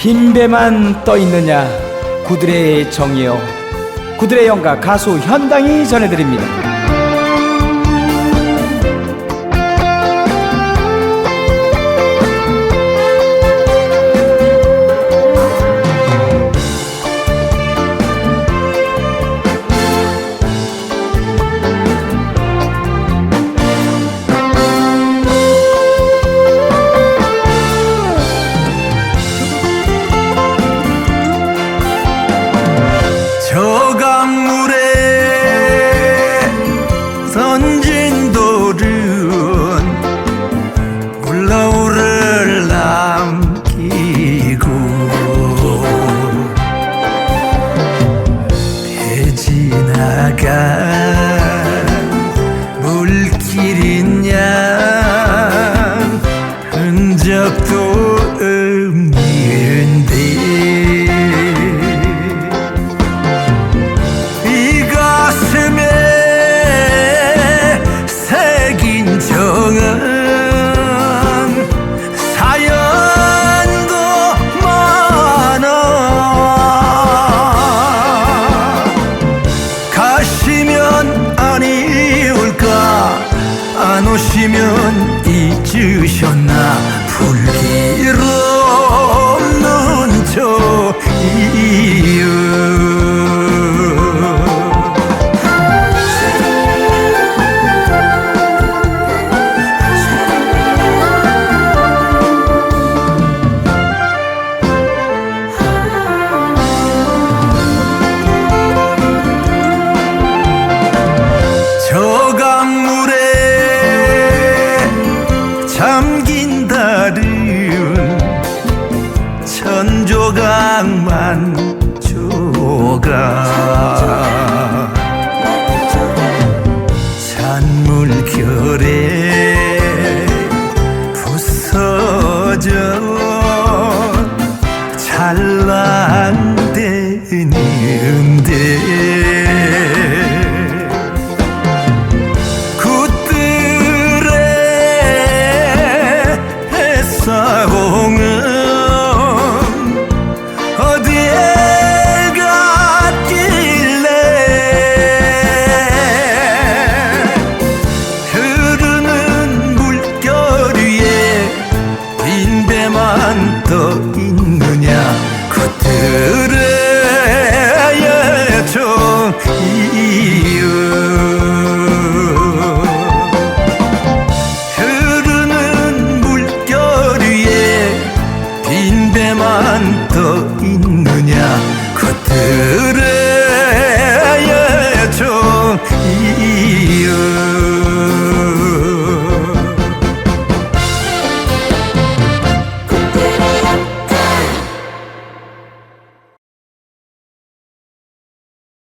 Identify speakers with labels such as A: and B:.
A: 빈배만 떠 있느냐 구들의 정이요 구들의 영가 가수 현당이 전해드립니다.
B: 흔적도 없는데 이 가슴에 새긴 정은 사연도 많아. 가시면 아니올까? 안 오시면 잊으셨나? 불길 없는 조각만 조각. 찬물결에 부서져 찰랑대는데